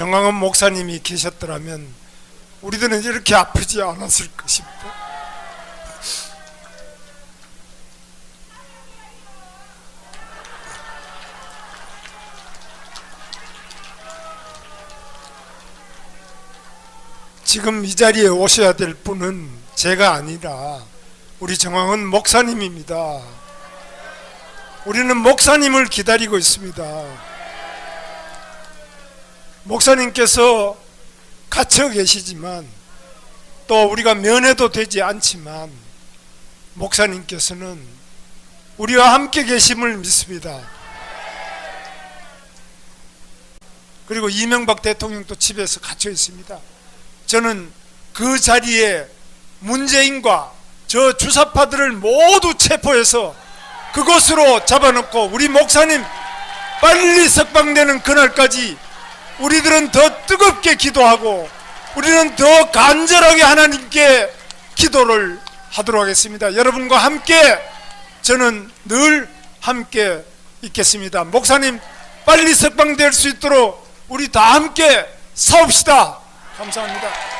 정강원 목사님이 계셨더라면 우리들은 이렇게 아프지 않았을 것입니다. 지금 이 자리에 오셔야 될 분은 제가 아니라 우리 정황은 목사님입니다. 우리는 목사님을 기다리고 있습니다. 목사님께서 갇혀 계시지만 또 우리가 면회도 되지 않지만 목사님께서는 우리와 함께 계심을 믿습니다. 그리고 이명박 대통령도 집에서 갇혀 있습니다. 저는 그 자리에 문재인과 저 주사파들을 모두 체포해서 그곳으로 잡아놓고 우리 목사님 빨리 석방되는 그날까지 우리들은 더 뜨겁게 기도하고 우리는 더 간절하게 하나님께 기도를 하도록 하겠습니다. 여러분과 함께 저는 늘 함께 있겠습니다. 목사님 빨리 석방될 수 있도록 우리 다 함께 싸웁시다. 감사합니다.